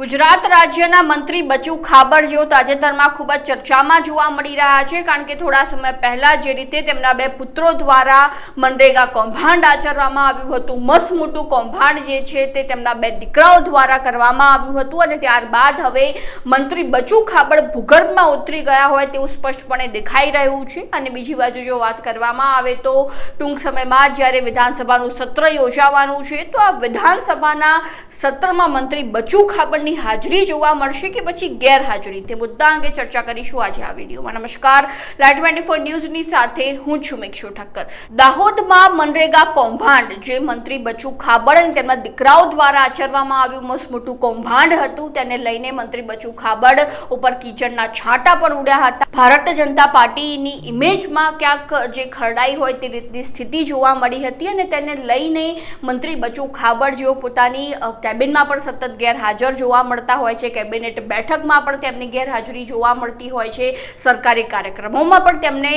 ગુજરાત રાજ્યના મંત્રી બચુ ખાબડ જેઓ તાજેતરમાં ખૂબ જ ચર્ચામાં જોવા મળી રહ્યા છે, કારણ કે થોડા સમય પહેલા જે રીતે તેમના બે પુત્રો દ્વારા મનરેગા કૌભાંડ આચરવામાં આવ્યું હતું, મસમોટું કૌભાંડ જે છે તે તેમના બે દીકરાઓ દ્વારા કરવામાં આવ્યું હતું અને ત્યારબાદ હવે મંત્રી બચુ ખાબડ ભૂગર્ભમાં ઉતરી ગયા હોય તેવું સ્પષ્ટપણે દેખાઈ રહ્યું છે. અને બીજી બાજુ જો વાત કરવામાં આવે તો ટૂંક સમયમાં જ્યારે વિધાનસભાનું સત્ર યોજાવાનું છે, તો આ વિધાનસભાના સત્રમાં મંત્રી બચુ ખાબડની હાજરી જોવા મળશે કે પછી ગેરહાજરી? તે મુદ્દા અંગે ચર્ચા કરીશું આજે આ વિડીયોમાં. નમસ્કાર. લાઈટ ટ્વેન્ટી ફોર ન્યૂઝની સાથે હું છું મિક્ષુ ઠક્કર. દાહોદમાં મનરેગા કૌભાંડ, જે મંત્રી બચુ ખાબડ અને તેમના દીકરાઓ દ્વારા આચરવામાં આવ્યું મસ્ત મોટું કૌભાંડ હતું, તેને લઈને મંત્રી બચુ ખાબડ ઉપર કિચનના છાંટા પણ ઉડ્યા હતા. ભારતીય જનતા પાર્ટીની ઇમેજમાં ક્યાંક જે ખરડાઈ હોય તે રીતની સ્થિતિ જોવા મળી હતી અને તેને લઈને મંત્રી બચુ ખાબડ જેઓ પોતાની કેબિનમાં પણ સતત ગેરહાજર જોવા મળતા હોય છે કેબિનેટ બેઠકમાં પણ તેમની ગેરહાજરી જોવા મળતી હોય છે સરકારી કાર્યક્રમોમાં પણ તેમને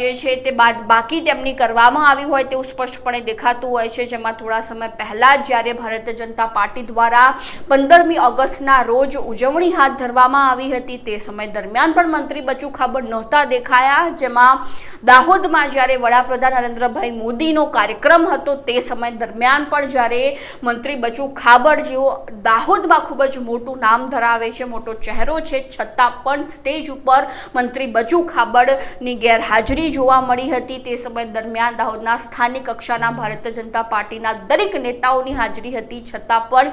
જે છે તે બાદ બાકી તેમની કરવામાં આવી હોય તેવું સ્પષ્ટપણે દેખાતું હોય છે. જેમાં થોડા સમય પહેલાં જ જ્યારે ભારતીય જનતા પાર્ટી દ્વારા પંદરમી ઓગસ્ટના રોજ ઉજવણી હાથ ધરવામાં આવી હતી તે સમય દરમિયાન પણ મંત્રી બચુ ખાબડ નહોતા દેખાયા. જેમાં દાહોદમાં જ્યારે વડાપ્રધાન નરેન્દ્રભાઈ મોદીનો કાર્યક્રમ હતો તે સમય દરમિયાન પણ જ્યારે મંત્રી બચુ ખાબડ જેઓ દાહોદમાં ખૂબ જ મોટું નામ ધરાવે છે, મોટો ચહેરો છે, છતાં પણ સ્ટેજ ઉપર મંત્રી બચુ ખાબડની ગેરહાજરી જોવા મળી હતી. તે સમય દરમિયાન દાહોદના સ્થાનિક કક્ષાના ભારતીય જનતા પાર્ટીના દરેક નેતાઓની હાજરી હતી, છતાં પણ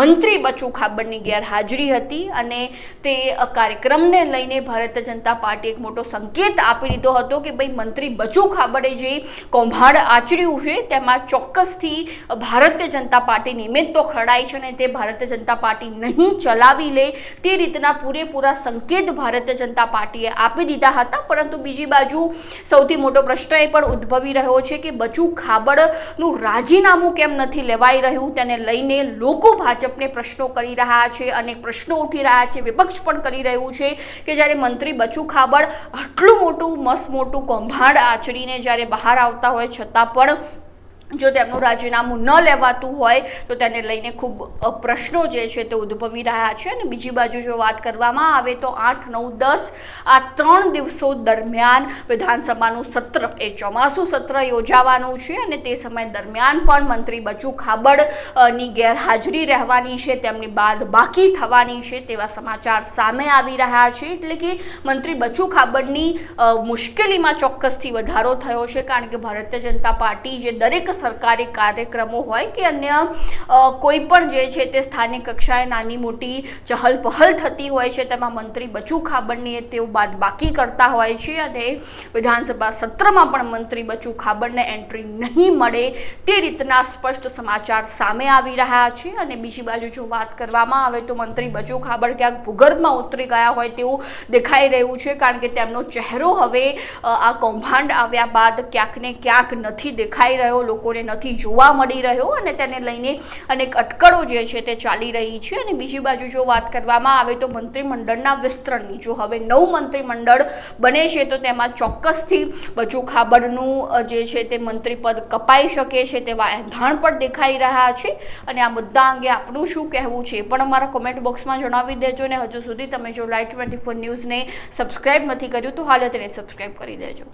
મંત્રી બચુ ખાબડની ગેરહાજરી હતી અને તે કાર્યક્રમને લઈને ભારતીય જનતા પાર્ટી એક મોટો સંકેત આપી દીધો હતો કે ભાઈ મંત્રી બચુ ખાબડે જે કૌભાંડ આચર્યું છે, તેમાં ચોક્કસથી ભારતીય જનતા પાર્ટી નિમિત્ત તો ખરડાઈ છે અને તે ભારતીય જનતા પાર્ટી નહીં ચલાવી લે તે રીતના પૂરેપૂરા સંકેત ભારતીય જનતા પાર્ટીએ આપી દીધા હતા. પરંતુ બીજી બાજુ સૌથી મોટો પ્રશ્ન એ પણ ઉદ્ભવી રહ્યો છે કે બચુ ખાબડનું રાજીનામું કેમ નથી લેવાઈ રહ્યું? તેને લઈને લોકો ભાજપને પ્રશ્નો કરી રહ્યા છે અને પ્રશ્નો ઉઠી રહ્યા છે, વિપક્ષ પણ કરી રહ્યું છે કે જ્યારે મંત્રી બચુ ખાબડ આટલું મોટું મસ્ત મોટું કૌભાંડ આચરીને જ્યારે બહાર આવતા હોય છતાં પણ જો તેમનું રાજીનામું ન લેવાતું હોય, તો તેને લઈને ખૂબ પ્રશ્નો જે છે તે ઉદ્ભવી રહ્યા છે. અને બીજી બાજુ જો વાત કરવામાં આવે તો આઠ, નવ, દસ, આ ત્રણ દિવસો દરમિયાન વિધાનસભાનું સત્ર, એ ચોમાસું સત્ર યોજાવાનું છે. અને તે સમય દરમિયાન પણ મંત્રી બચુ ખાબડની ગેરહાજરી રહેવાની છે. તેમની બાદ બાકી થવાની છે તેવા સમાચાર સામે આવી રહ્યા છે. એટલે કે મંત્રી બચુ ખાબડની મુશ્કેલીમાં ચોક્કસથી વધારો થયો છે. કારણ કે ભારતીય જનતા પાર્ટી જે દરેક સરકારી કાર્યક્રમો હોય કે અન્ય કોઈ પણ જે છે તે સ્થાનિક કક્ષાએ નાની મોટી ચહલ પહલ થતી હોય છે, તેમાં મંત્રી બચુ ખાબડની તેઓ બાદ બાકી કરતા હોય છે અને વિધાનસભા સત્રમાં પણ મંત્રી બચુ ખાબડને એન્ટ્રી નહીં મળે તે રીતના સ્પષ્ટ સમાચાર સામે આવી રહ્યા છે. અને બીજી બાજુ જો વાત કરવામાં આવે તો મંત્રી બચુ ખાબડ ક્યાંક ભૂગર્ભમાં ઉતરી ગયા હોય તેવું દેખાઈ રહ્યું છે, કારણ કે તેમનો ચહેરો હવે આ કૌભાંડ આવ્યા બાદ ક્યાંક ને ક્યાંક નથી દેખાઈ રહ્યો. લોકોને નથી જોવા મળી રહ્યો અને તેને લઈને અનેક અટકળો જે છે તે ચાલી રહી છે. અને બીજી બાજુ જો વાત કરવામાં આવે તો મંત્રીમંડળના વિસ્તરણની, જો હવે નવું મંત્રીમંડળ બને છે તો તેમાં ચોક્કસથી બચુ ખાબડનું જે છે તે મંત્રીપદ કપાઈ શકે છે તેવા એંધાણ પણ દેખાઈ રહ્યા છે. અને આ મુદ્દા અંગે આપણું શું કહેવું છે પણ અમારા કોમેન્ટ બોક્સમાં જણાવી દેજો ને હજુ સુધી તમે જો લાઈવ ટ્વેન્ટી ફોર ન્યૂઝને સબસ્ક્રાઈબ નથી કર્યું તો હાલ તેને સબસ્ક્રાઇબ કરી દેજો.